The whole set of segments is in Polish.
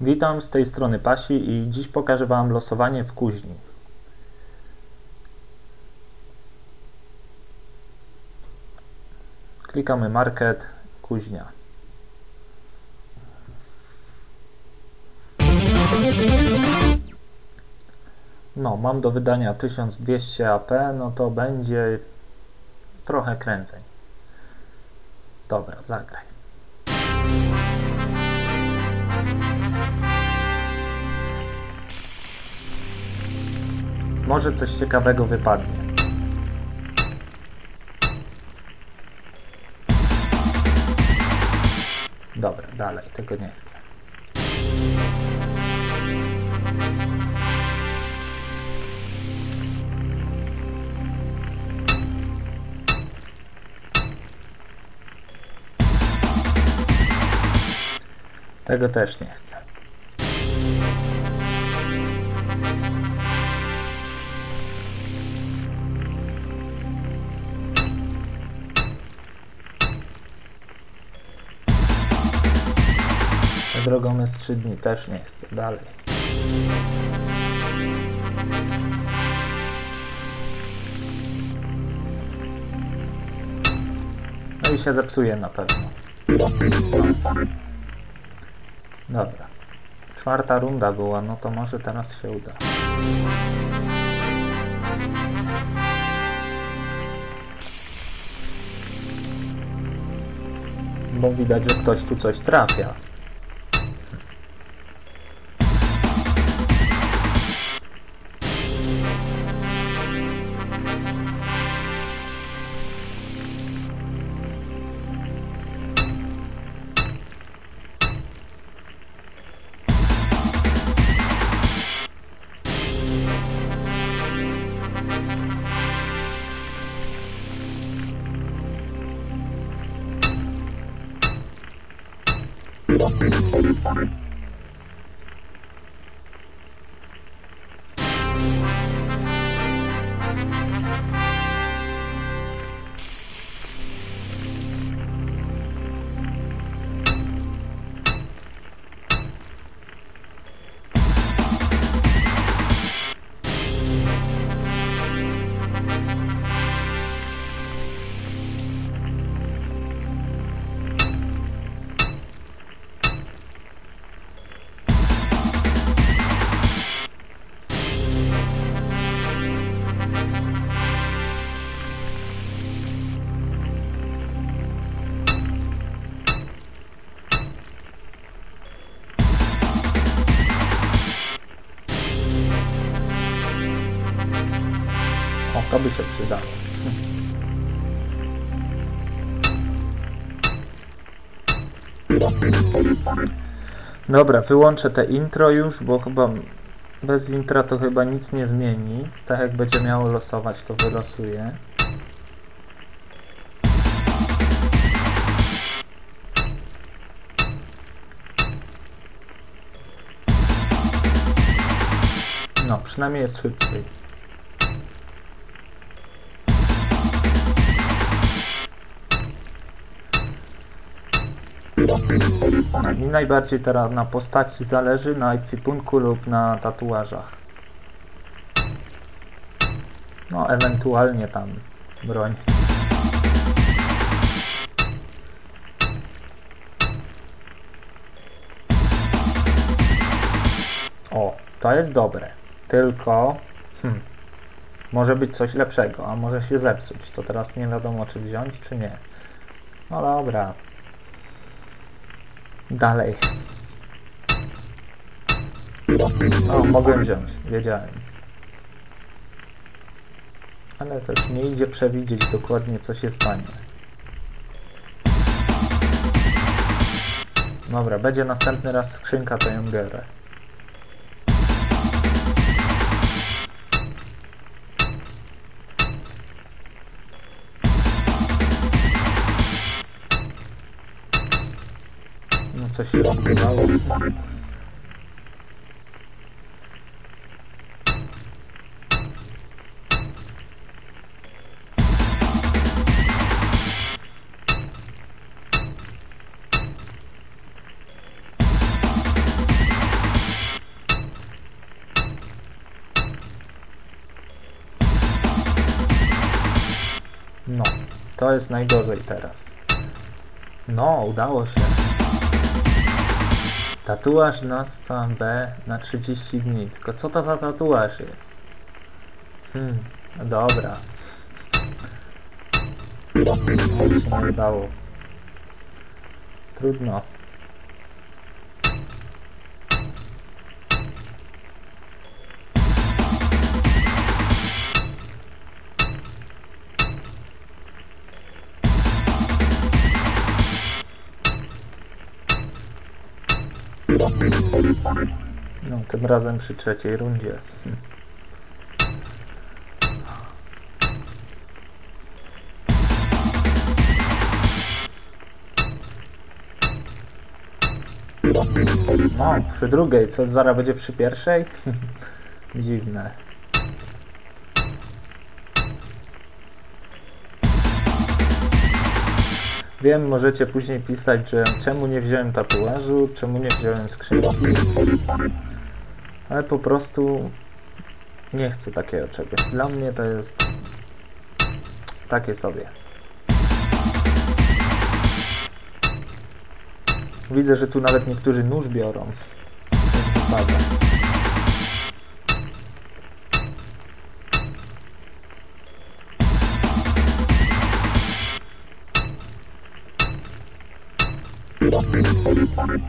Witam z tej strony Pasi i dziś pokażę Wam losowanie w kuźni. Klikamy Market, kuźnia. No, mam do wydania 1200 AP, no to będzie trochę kręceń. Dobra, zagraj. Może coś ciekawego wypadnie. Dobra, dalej, tego nie chcę. Tego też nie chcę. Drogą jest 3 dni, też nie chcę. Dalej. No i się zepsuje na pewno. Dobra. Czwarta runda była, no to może teraz się uda. Bo widać, że ktoś tu coś trafia. O, to by się przydało. Dobra, wyłączę te intro już, bo chyba bez intra to chyba nic nie zmieni. Tak jak będzie miało losować, to wylosuje. No, przynajmniej jest szybciej. Mi najbardziej teraz na postaci zależy, na ekwipunku lub na tatuażach. No, ewentualnie tam broń. O, to jest dobre. Tylko hmm, może być coś lepszego, a może się zepsuć. To teraz nie wiadomo, czy wziąć, czy nie. No dobra, Dalej. O, mogłem wziąć, wiedziałem. Ale też nie idzie przewidzieć dokładnie, co się stanie. Dobra, będzie następny raz skrzynka, to ją biorę. No coś się udało. No, to jest najgorzej teraz. No, udało się. Tatuaż nosca B na 30 dni. Tylko co to za tatuaż jest? Hmm, no dobra. No, się nie udało. Trudno. No, tym razem przy trzeciej rundzie. No, przy drugiej, co zaraz będzie przy pierwszej? Dziwne. Wiem, możecie później pisać, że czemu nie wziąłem tatuażu, czemu nie wziąłem skrzynki. Ale po prostu nie chcę takiego czegoś. Dla mnie to jest takie sobie. Widzę, że tu nawet niektórzy nóż biorą. Nie wypada.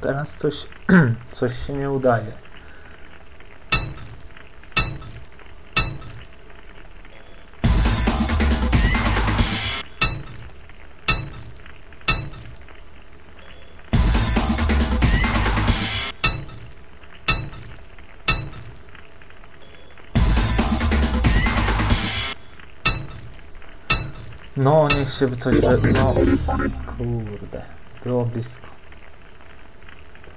Teraz coś, coś się nie udaje. No, niech się coś... No, kurde, było blisko.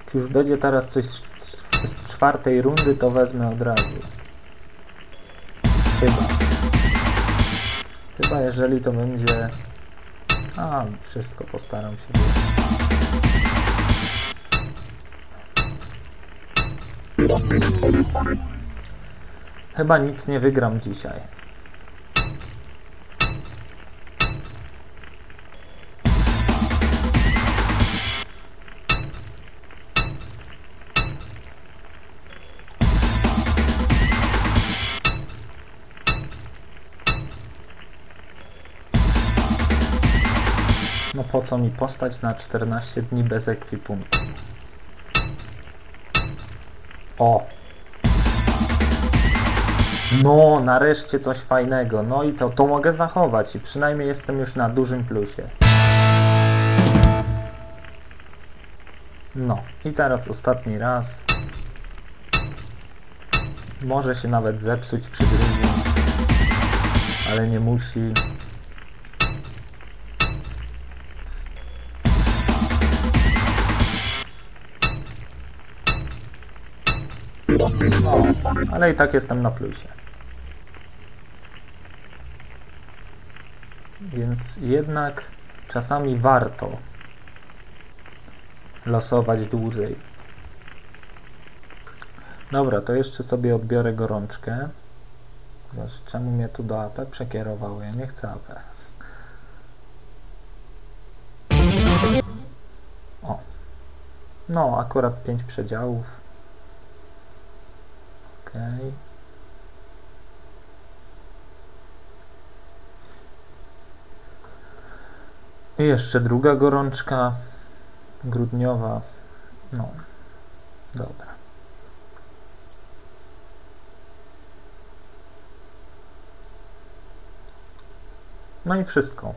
Jak już będzie teraz coś z, z, czwartej rundy, to wezmę od razu. Chyba. Chyba jeżeli to będzie... A, wszystko postaram się. Chyba nic nie wygram dzisiaj. Co mi postać na 14 dni bez ekwipunku? O! No, nareszcie coś fajnego. No i to, to mogę zachować i przynajmniej jestem już na dużym plusie. No, i teraz ostatni raz. Może się nawet zepsuć przy drugim, ale nie musi. Ale i tak jestem na plusie. Więc jednak czasami warto losować dłużej. Dobra, to jeszcze sobie odbiorę gorączkę. Zobacz, czemu mnie tu do AP przekierowało? Ja nie chcę AP. O. No, akurat 5 przedziałów. Okej. I jeszcze druga gorączka grudniowa. No, dobra. No i wszystko.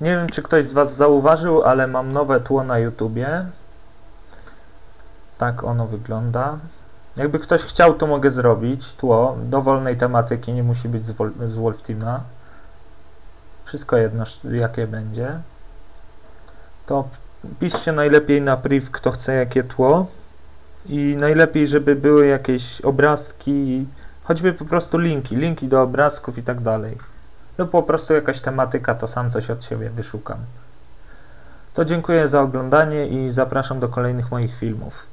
Nie wiem, czy ktoś z Was zauważył, ale mam nowe tło na YouTubie. Tak ono wygląda. Jakby ktoś chciał, to mogę zrobić tło dowolnej tematyki, nie musi być z, Wol- z Wolf Teama. Wszystko jedno, jakie będzie. To piszcie najlepiej na priv, kto chce jakie tło. I najlepiej, żeby były jakieś obrazki, choćby po prostu linki, linki do obrazków i tak dalej. Lub po prostu jakaś tematyka, to sam coś od siebie wyszukam. To dziękuję za oglądanie i zapraszam do kolejnych moich filmów.